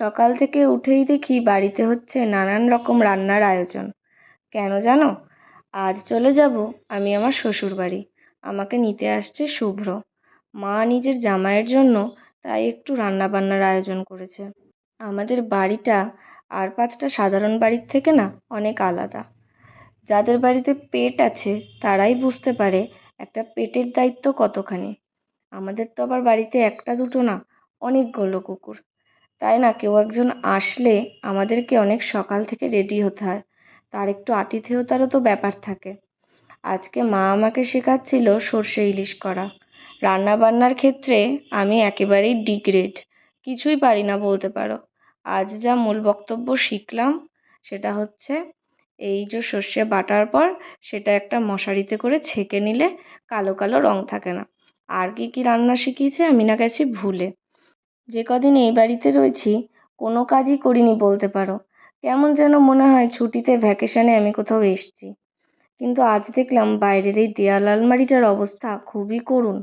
সকাল থেকে উঠেই দেখি বাড়িতে হচ্ছে নানান রকম রান্নার আয়োজন। কেন জানো? আজ চলে যাব আমি আমার শ্বশুরবাড়ি। আমাকে নিতে আসছে শুভ্র। মা নিজের জামাইয়ের জন্য তাই একটু রান্নাবান্নার আয়োজন করেছে। আমাদের বাড়িটা আর পাঁচটা সাধারণ বাড়ির থেকে না অনেক আলাদা। যাদের বাড়িতে পেট আছে তারাই বুঝতে পারে একটা পেটের দায়িত্ব কতখানি। আমাদের তো আবার বাড়িতে একটা দুটো না, অনেকগুলো কুকুর। তাই না? কেউ একজন আসলে আমাদেরকে অনেক সকাল থেকে রেডি হতে হয়। তার একটু আতিথেয়তারও তো ব্যাপার থাকে। আজকে মা আমাকে শেখাচ্ছিল সর্ষে ইলিশ করা। রান্না বান্নার ক্ষেত্রে আমি একেবারেই ডিগ্রেড কিছুই পারি না বলতে পারো। আজ যা মূল বক্তব্য শিখলাম, সেটা হচ্ছে এই যে সর্ষে বাটার পর সেটা একটা মশারিতে করে ছেঁকে নিলে কালো কালো রং থাকে না। আর কী কী রান্না শিখিয়েছে আমি না গেছি ভুলে। যে কদিন এই বাড়িতে রয়েছি, কোনো কাজই করিনি বলতে পারো। কেমন যেন মনে হয় ছুটিতে ভ্যাকেশনে আমি কোথাও এসেছি। কিন্তু আজ দেখলাম বাইরের এই দেয়াল আলমারিটার অবস্থা খুবই করুণ।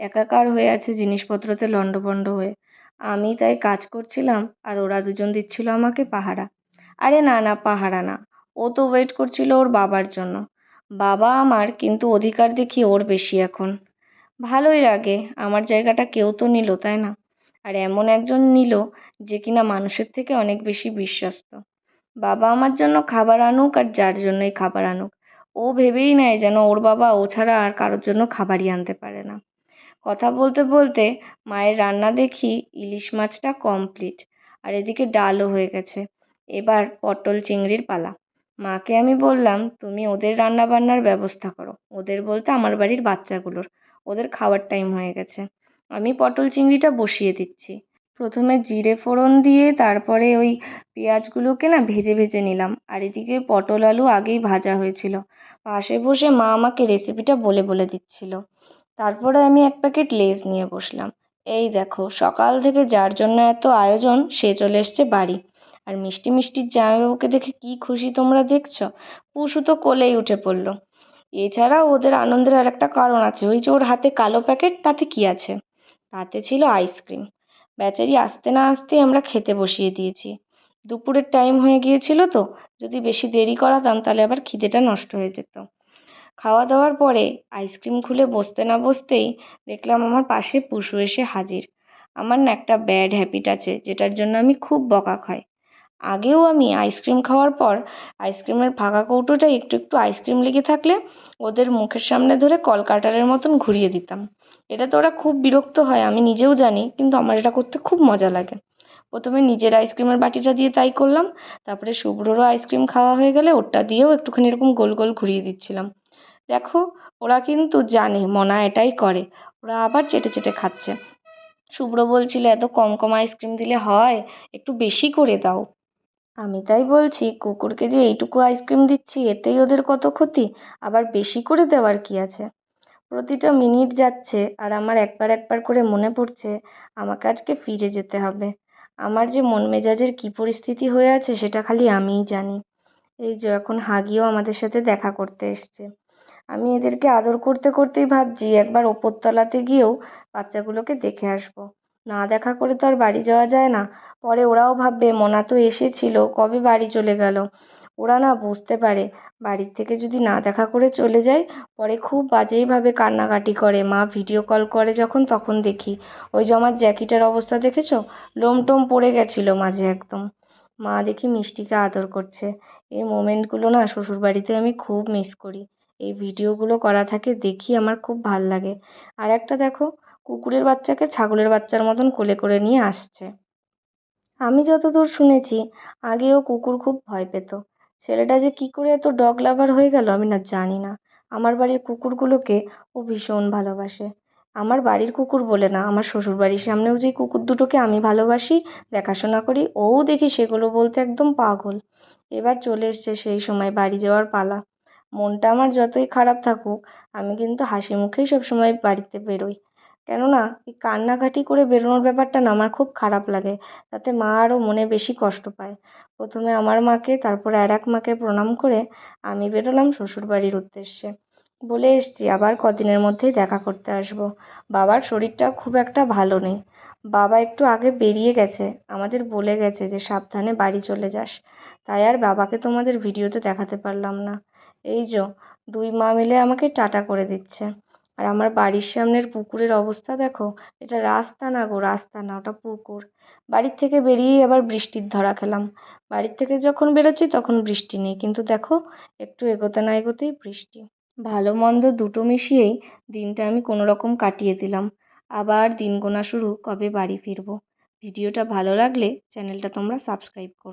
একাকার হয়ে আছে জিনিসপত্রতে লণ্ডভণ্ড হয়ে। আমি তাই কাজ করছিলাম আর ওরা দুজন দিচ্ছিল আমাকে পাহারা। আরে না না, পাহারা না। ও তো ওয়েট করছিল ওর বাবার জন্য। বাবা আমার কিন্তু অধিকার দেখি ওর বেশি এখন। ভালোই লাগে, আমার জায়গাটা কেউ তো নিল, তাই না? আর এমন একজন নিল যে কিনা মানুষের থেকে অনেক বেশি বিশ্বস্ত। বাবা আমার জন্য খাবার আনুক আর যার জন্যই খাবার আনুক। ও ভেবেই নেয় যেন ওর বাবা ও ছাড়া আর কারোর জন্য খাবারই আনতে পারে না। কথা বলতে বলতে মায়ের রান্না দেখি ইলিশ মাছটা কমপ্লিট আর এদিকে ডালও হয়ে গেছে। এবার পটল চিংড়ির পালা। মাকে আমি বললাম, তুমি ওদের রান্না বান্নার ব্যবস্থা করো। ওদের বলতে আমার বাড়ির বাচ্চাগুলোর। ওদের খাওয়ার টাইম হয়ে গেছে। আমি পটল চিংড়িটা বসিয়ে দিচ্ছি। প্রথমে জিরে ফোড়ন দিয়ে তারপরে ওই পেঁয়াজগুলোকে না ভেজে ভেজে নিলাম। আর এদিকে পটল আলু আগেই ভাজা হয়েছিল। পাশে বসে মা আমাকে রেসিপিটা বলে বলে দিচ্ছিল। তারপরে আমি এক প্যাকেট লেজ নিয়ে বসলাম। এই দেখো, সকাল থেকে যার জন্য এত আয়োজন, সে চলে এসছে বাড়ি। আর মিষ্টি মিষ্টির জামাইবাবুকে দেখে কী খুশি তোমরা দেখছ? পুষু তো কোলেই উঠে পড়ল। এছাড়াও ওদের আনন্দের আর একটা কারণ আছে। ওই যে ওর হাতে কালো প্যাকেট, তাতে কী আছে? তাতে ছিল আইসক্রিম বেচারি আসতে না আসতেই আমরা খেতে বসিয়ে দিয়েছি। দুপুরের টাইম হয়ে গিয়েছিল তো, যদি বেশি দেরি করাতাম তাহলে আবার খিদেটা নষ্ট হয়ে যেত। খাওয়া দাওয়ার পরে আইসক্রিম খুলে বসতে না বসতেই দেখলাম আমার পাশে পুষু এসে হাজির। আমার না একটা ব্যাড হ্যাবিট আছে, যেটার জন্য আমি খুব বকা খাই। আগেও আমি আইসক্রিম খাওয়ার পর আইসক্রিমের ফাঁকা কৌটোটায় একটু একটু আইসক্রিম লেগে থাকলে ওদের মুখের সামনে ধরে কলকাটারের মতন ঘুরিয়ে দিতাম। এটাতে ওরা খুব বিরক্ত হয়, আমি নিজেও জানি, কিন্তু আমার এটা করতে খুব মজা লাগে। প্রথমে নিজের আইসক্রিমের বাটিটা দিয়ে তাই করলাম, তারপরে শুভ্ররও আইসক্রিম খাওয়া হয়ে গেলে ওরটা দিয়েও একটুখানি এরকম গোল গোল ঘুরিয়ে দিচ্ছিলাম। দেখো, ওরা কিন্তু জানে, মনা এটাই করে, ওরা আবার চেটে চেটে খাচ্ছে। শুভ্র বলছিল, এত কম কম আইসক্রিম দিলে হয়, একটু বেশি করে দাও। আমি তাই বলছি, কুকুরকে যে এইটুকু আইসক্রিম দিচ্ছি, এতেই ওদের কত ক্ষতি, আবার বেশি করে দেওয়ার কি আছে? প্রতিটা মিনিট যাচ্ছে আর আমার একবার একবার করে মনে পড়ছে, আমাকে আজকে ফিরে যেতে হবে। আমার যে মন মেজাজের কী পরিস্থিতি হয়ে আছে সেটা খালি আমিই জানি। এই যে এখন হাগিও আমাদের সাথে দেখা করতে এসছে। আমি এদেরকে আদর করতে করতেই ভাবছি একবার ওপরতলাতে গিয়েও বাচ্চাগুলোকে দেখে আসব। না দেখা করে তো আর বাড়ি যাওয়া যায় না। পরে ওরাও ভাববে, মনা তো এসেছিল, কবে বাড়ি চলে গেল? ওরা না বুঝতে পারে। বাড়ির থেকে যদি না দেখা করে চলে যাই পরে খুব বাজেইভাবে কান্নাকাটি করে। মা ভিডিও কল করে যখন, তখন দেখি। ওই যে আমার জ্যাকিটার অবস্থা দেখেছ? লোম টোম পড়ে গেছিল মাঝে একদম। মা দেখি মিষ্টিকে আদর করছে। এই মোমেন্টগুলো না শ্বশুরবাড়িতে আমি খুব মিস করি। এই ভিডিওগুলো করা থাকে দেখি আমার খুব ভালো লাগে। আর একটা দেখো, কুকুরের বাচ্চাকে ছাগলের বাচ্চার মতন কোলে করে নিয়ে আসছে। আমি যতদূর শুনেছি, আগেও কুকুর খুব ভয় পেত। ছেলেটা যে কী করে এত ডগ লাভার হয়ে গেল আমি না জানি না। আমার বাড়ির কুকুরগুলোকে ও ভীষণ ভালোবাসে। আমার বাড়ির কুকুর বলে না, আমার শ্বশুরবাড়ির সামনেও যে কুকুর দুটোকে আমি ভালোবাসি, দেখাশোনা করি, ওও দেখি সেগুলো বলতে একদম পাগল। এবার চলে এসছে সেই সময় বাড়ি যাওয়ার পালা। মনটা আমার যতই খারাপ থাকুক, আমি কিন্তু হাসি মুখেই সবসময় বাড়িতে বেরোই। কেননা, এই কান্নাকাটি করে বেরোনোর ব্যাপারটা না আমার খুব খারাপ লাগে। তাতে মা আরও মনে বেশি কষ্ট পায়। প্রথমে আমার মাকে, তারপরে আর এক মাকে প্রণাম করে আমি বেরোলাম শ্বশুরবাড়ির উদ্দেশ্যে। বলে এসছি, আবার কদিনের মধ্যেই দেখা করতে আসব। বাবার শরীরটা খুব একটা ভালো নেই। বাবা একটু আগে বেরিয়ে গেছে। আমাদের বলে গেছে যে, সাবধানে বাড়ি চলে যাস। তাই আর বাবাকে তোমাদের ভিডিওতে দেখাতে পারলাম না। এই যো, দুই মা মিলে আমাকে টাটা করে দিচ্ছে। আর আমার বাড়ির সামনের পুকুরের অবস্থা দেখো, এটা রাস্তা না গো, রাস্তা না, ওটা পুকুর। বাড়ির থেকে বেরিয়েই আবার বৃষ্টির ধরা খেলাম। বাড়ির থেকে যখন বেরোচ্ছি তখন বৃষ্টি নেই, কিন্তু দেখো, একটু এগোতে না এগোতেই বৃষ্টি। ভালো মন্দ দুটো মিশিয়েই দিনটা আমি কোনো রকম কাটিয়ে দিলাম। আবার দিন গোনা শুরু, কবে বাড়ি ফিরবো? ভিডিওটা ভালো লাগলে চ্যানেলটা তোমরা সাবস্ক্রাইব করো।